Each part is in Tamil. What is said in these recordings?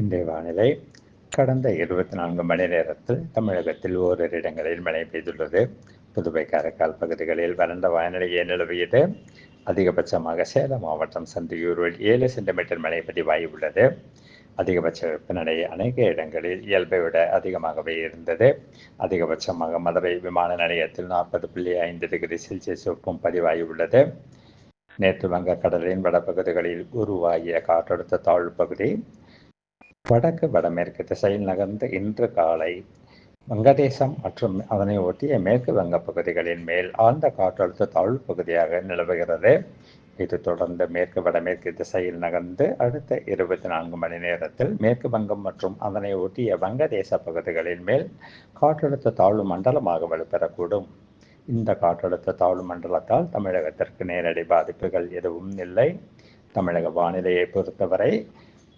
இன்றைய வானிலை கடந்த இருபத்தி நான்கு மணி நேரத்தில் தமிழகத்தில் ஓரிரு இடங்களில் மழை பெய்துள்ளது. புதுவை காரைக்கால் பகுதிகளில் வறண்ட வானிலையே நிலவியது. அதிகபட்சமாக சேலம் மாவட்டம் சந்தியூரில் ஏழு சென்டிமீட்டர் மழை பதிவாகியுள்ளது. அதிகபட்ச வெப்பநிலை அநேக இடங்களில் இயல்பை விட அதிகமாகவே இருந்தது. அதிகபட்சமாக மதுரை விமான நிலையத்தில் நாற்பது புள்ளி ஐந்து டிகிரி செல்சியஸ் வெப்பம் பதிவாகியுள்ளது. நேற்று வங்கக்கடலின் வடபகுதிகளில் உருவாகிய காற்றழுத்த தாழ்வு பகுதி வடக்கு வடமேற்கு திசையில் நகர்ந்து இன்று காலை வங்கதேசம் மற்றும் அதனை ஒட்டிய மேற்கு வங்க பகுதிகளின் மேல் ஆழ்ந்த காற்றழுத்த தாழ்வு பகுதியாக நிலவுகிறது. இது தொடர்ந்து மேற்கு வடமேற்கு திசையில் நகர்ந்து அடுத்த இருபத்தி நான்கு மணி நேரத்தில் மேற்கு வங்கம் மற்றும் அதனை ஒட்டிய வங்கதேச பகுதிகளின் மேல் காற்றழுத்த தாழ்வு மண்டலமாக வலுப்பெறக்கூடும். இந்த காற்றழுத்த தாழ்வு மண்டலத்தால் தமிழகத்திற்கு நேரடி பாதிப்புகள் எதுவும் இல்லை. தமிழக வானிலையை பொறுத்தவரை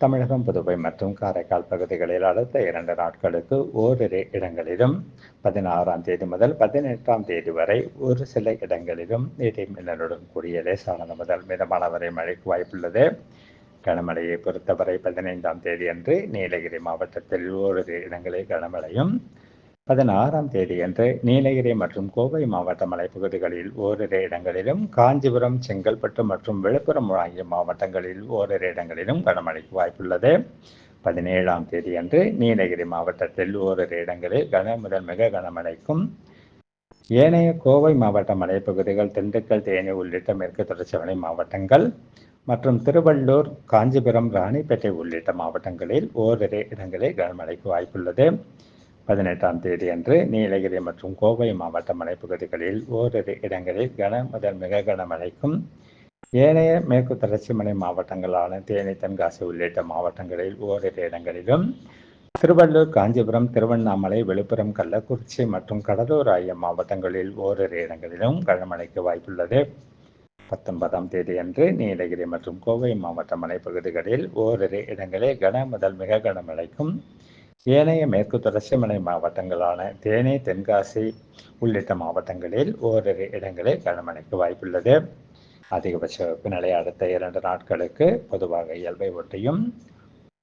தமிழகம் புதுவை மற்றும் காரைக்கால் பகுதிகளில் அடுத்த இரண்டு நாட்களுக்கு ஓரிரு இடங்களிலும் பதினாறாம் தேதி முதல் பதினெட்டாம் தேதி வரை ஒரு சில இடங்களிலும் இடி மின்னலுடன் கூடிய லேசானது முதல் மிதமான வரை மழைக்கு வாய்ப்புள்ளது. கனமழையை பொறுத்தவரை பதினைந்தாம் தேதி அன்று நீலகிரி மாவட்டத்தில் ஓரிரு இடங்களில் கனமழையும் பதினாறாம் தேதியன்று நீலகிரி மற்றும் கோவை மாவட்ட மலைப்பகுதிகளில் ஓரிரு இடங்களிலும் காஞ்சிபுரம் செங்கல்பட்டு மற்றும் விழுப்புரம் ஆகிய மாவட்டங்களில் ஓரிரு இடங்களிலும் கனமழைக்கு வாய்ப்புள்ளது. பதினேழாம் தேதியன்று நீலகிரி மாவட்டத்தில் ஓரிரு இடங்களில் கன முதல் மிக கனமழைக்கும். ஏனைய கோவை மாவட்ட மலைப்பகுதிகள் திண்டுக்கல் தேனி உள்ளிட்ட மேற்கு தொடர்ச்சி மலை மாவட்டங்கள் மற்றும் திருவள்ளூர் காஞ்சிபுரம் ராணிப்பேட்டை உள்ளிட்ட மாவட்டங்களில் ஓரிரு இடங்களில் கனமழைக்கு வாய்ப்புள்ளது. பதினெட்டாம் தேதி அன்று நீலகிரி மற்றும் கோவை மாவட்ட மலைப்பகுதிகளில் ஓரிரு இடங்களில் கன முதல் மிக கனமழைக்கும் ஏனைய மேற்கு தொடர்ச்சி மலை மாவட்டங்களான தேனி தென்காசி உள்ளிட்ட மாவட்டங்களில் ஓரிரு இடங்களிலும் திருவள்ளூர் காஞ்சிபுரம் திருவண்ணாமலை விழுப்புரம் கள்ளக்குறிச்சி மற்றும் கடலூர் ஆகிய மாவட்டங்களில் ஓரிரு இடங்களிலும் கனமழைக்கு வாய்ப்புள்ளது. பத்தொன்பதாம் தேதி அன்று நீலகிரி மற்றும் கோவை மாவட்ட மலைப்பகுதிகளில் ஓரிரு இடங்களில் கன முதல் மிக கனமழைக்கும் ஏனைய மேற்கு தொடர்ச்சி மலை மாவட்டங்களான தேனி தென்காசி உள்ளிட்ட மாவட்டங்களில் ஓரிரு இடங்களில் கனமழைக்கு வாய்ப்புள்ளது. அதிகபட்ச வெப்பநிலை அடுத்த இரண்டு நாட்களுக்கு பொதுவாக இயல்பை ஒட்டியும்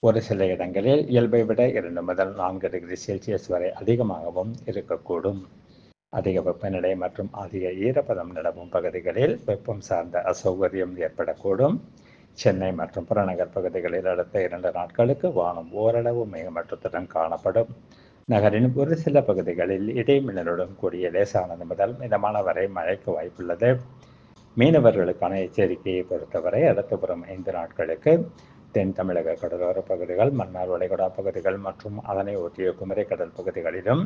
ஒரு சில இடங்களில் இயல்பை விட இரண்டு முதல் நான்கு டிகிரி செல்சியஸ் வரை அதிகமாகவும் இருக்கக்கூடும். அதிக வெப்பநிலை மற்றும் அதிக ஈரப்பதம் நிலவும் பகுதிகளில் வெப்பம் சார்ந்த அசௌகரியம் ஏற்படக்கூடும். சென்னை மற்றும் புறநகர் பகுதிகளில் அடுத்த இரண்டு நாட்களுக்கு வானம் ஓரளவு மேகமற்றத்துடன் காணப்படும். நகரின் ஒரு சில பகுதிகளில் இடைமின்னலுடன் கூடிய லேசானது முதல் மிதமான வரை மழைக்கு வாய்ப்புள்ளது. மீனவர்களுக்கான எச்சரிக்கையை பொறுத்தவரை அடுத்த புறம் ஐந்து நாட்களுக்கு தென் தமிழக கடலோர பகுதிகள் மன்னார் வளைகுடா பகுதிகள் மற்றும் அதனை ஒட்டிய குமரி கடல் பகுதிகளிலும்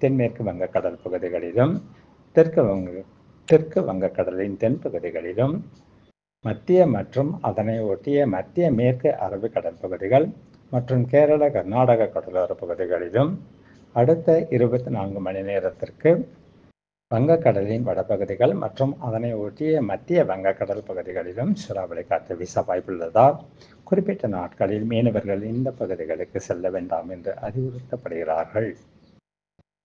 தென்மேற்கு வங்கக்கடல் பகுதிகளிலும் தெற்கு வங்க தெற்கு வங்கக்கடலின் தென் பகுதிகளிலும் மத்திய மற்றும் அதனை ஒட்டிய மத்திய மேற்கு அரபிக்கடல் பகுதிகள் மற்றும் கேரள கர்நாடக கடலோர பகுதிகளிலும் அடுத்த இருபத்தி நான்கு மணி நேரத்திற்கு வங்கக்கடலின் வடபகுதிகள் மற்றும் அதனை ஒட்டிய மத்திய வங்கக்கடல் பகுதிகளிலும் சூறாவளி காற்று வீச வாய்ப்புள்ளதால் குறிப்பிட்ட நாட்களில் மீனவர்கள் இந்த பகுதிகளுக்கு செல்ல வேண்டாம் என்று அறிவுறுத்தப்படுகிறார்கள்.